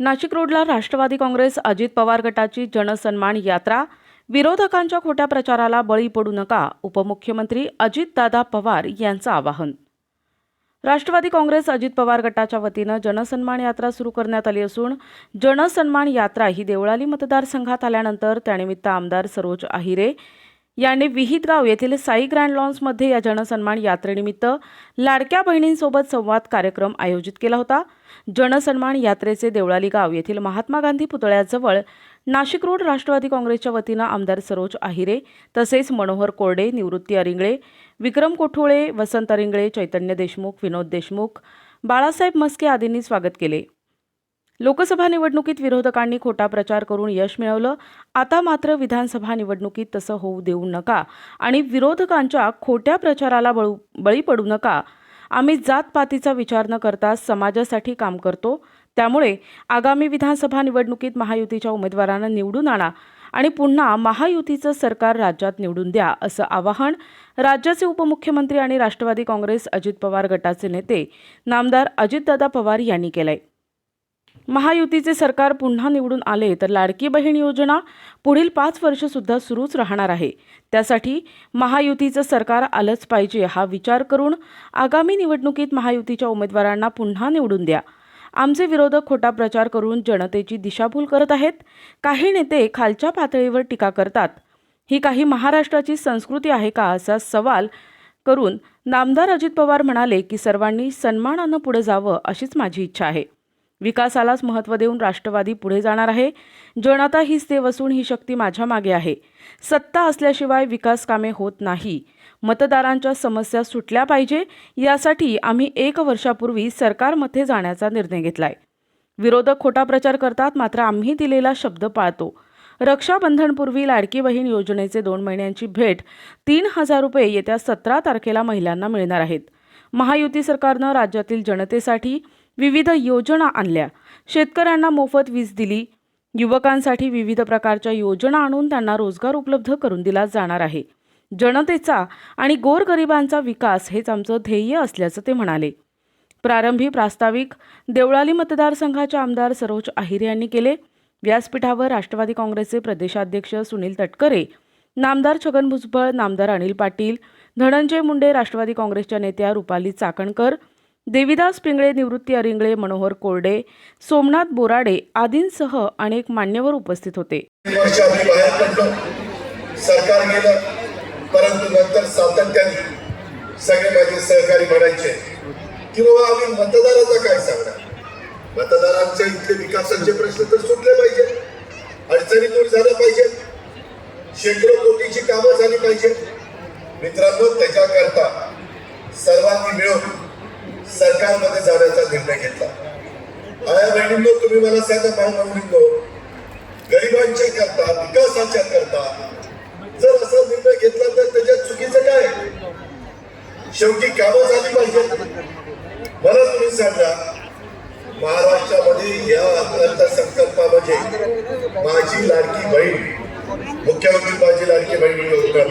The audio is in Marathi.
नाशिक रोडला राष्ट्रवादी काँग्रेस अजित पवार गटाची जनसन्मान यात्रा. विरोधकांच्या खोट्या प्रचाराला बळी पडू नका उपमुख्यमंत्री अजितदादा पवार यांचं आवाहन. राष्ट्रवादी काँग्रेस अजित पवार गटाच्या वतीनं जनसन्मान यात्रा सुरू करण्यात आली असून जनसन्मान यात्रा ही देवळाली मतदारसंघात आल्यानंतर त्यानिमित्त आमदार सरोज आहिरे यांनी विहितगाव येथील साई ग्रँड लॉन्समध्ये या जनसन्मान यात्रेनिमित्त लाडक्या बहिणींसोबत संवाद कार्यक्रम आयोजित केला होता. जनसन्मान यात्रेचे देवळाली गाव येथील महात्मा गांधी पुतळ्याजवळ नाशिक रोड राष्ट्रवादी काँग्रेसच्या वतीनं आमदार सरोज आहिरे तसेच मनोहर कोरडे निवृत्ती अरिंगळे विक्रम कोठोळे वसंत अरिंगळे चैतन्य देशमुख विनोद देशमुख बाळासाहेब मस्के आदींनी स्वागत केले. लोकसभा निवडणुकीत विरोधकांनी खोटा प्रचार करून यश मिळवलं. आता मात्र विधानसभा निवडणुकीत तसं होऊ देऊ नका आणि विरोधकांच्या खोट्या प्रचाराला बळू बळी पडू नका. आम्ही जातपातीचा विचार न करता समाजासाठी काम करतो. त्यामुळे आगामी विधानसभा निवडणुकीत महायुतीच्या उमेदवारांना निवडून आणा आणि पुन्हा महायुतीचं सरकार राज्यात निवडून द्या असं आवाहन राज्याचे उपमुख्यमंत्री आणि राष्ट्रवादी काँग्रेस अजित पवार गटाचे नेते नामदार अजितदादा पवार यांनी केलंय. महायुतीचे सरकार पुन्हा निवडून आले तर लाडकी बहीण योजना पुढील पाच वर्षसुद्धा सुरूच राहणार आहे. त्यासाठी महायुतीचं सरकार आलंच पाहिजे हा विचार करून आगामी निवडणुकीत महायुतीच्या उमेदवारांना पुन्हा निवडून द्या. आमचे विरोधक खोटा प्रचार करून जनतेची दिशाभूल करत आहेत. काही नेते खालच्या पातळीवर टीका करतात. ही काही महाराष्ट्राची संस्कृती आहे का असा सवाल करून नामदार अजित पवार म्हणाले की सर्वांनी सन्मानानं पुढे जावं अशीच माझी इच्छा आहे. विकासालाच महत्त्व देऊन राष्ट्रवादी पुढे जाणार आहे. जनता हीच देव असून ही शक्ती माझ्या मागे आहे. सत्ता असल्याशिवाय विकास कामे होत नाही. मतदारांच्या समस्या सुटल्या पाहिजे यासाठी आम्ही एक वर्षापूर्वी सरकारमध्ये जाण्याचा निर्णय घेतलाय. विरोधक खोटा प्रचार करतात मात्र आम्ही दिलेला शब्द पाळतो. रक्षाबंधनपूर्वी लाडकी बहीण योजनेचे दोन महिन्यांची भेट तीन हजार रुपये येत्या सतरा तारखेला महिलांना मिळणार आहेत. महायुती सरकारनं राज्यातील जनतेसाठी विविध योजना आणल्या. शेतकऱ्यांना मोफत वीज दिली. युवकांसाठी विविध प्रकारच्या योजना आणून त्यांना रोजगार उपलब्ध करून दिला जाणार आहे. जनतेचा आणि गोरगरिबांचा विकास हेच आमचं ध्येय असल्याचं ते म्हणाले. प्रारंभी प्रास्ताविक देवळाली मतदारसंघाचे आमदार सरोज आहिरे यांनी केले. व्यासपीठावर राष्ट्रवादी काँग्रेसचे प्रदेशाध्यक्ष सुनील तटकरे नामदार छगन भुजबळ नामदार अनिल पाटील धनंजय मुंडे राष्ट्रवादी काँग्रेसच्या नेत्या रुपाली चाकणकर देविदास पिंगळे निवृत्ती अरिंगळे मनोहर कोरडे सोमनाथ बोराडे आदींसह अनेक मान्यवर उपस्थित होते. सरकार गेलं. परंतु नंतर सातत्याने सगळे माझे सहकारी म्हणायचे की बाबा आम्ही मतदाराचा काय सांगणार? मतदारांचे इथले विकासाचे प्रश्न तर सुटले पाहिजे. अडचणी दूर झाल्या पाहिजे. शेकडो कोटीची कामं झाली पाहिजे. मित्रांनो त्याच्याकरता सर्वांनी मिळून सरकारमध्ये जाण्याचा निर्णय घेतला. आया बहिणींनो तुम्ही मला सांगा भाऊ बहिणींनो गरिबांच्या करता विकासाच्या करता. जर असा निर्णय घेतला तर त्याच्यात चुकीचं काय? शेवटी कामं झाली पाहिजे मला तुम्ही सांगा महाराष्ट्रामध्ये या म्हणजे माझी लाडकी बहीण मुख्यमंत्री माझी लाडकी बहीण ही योजना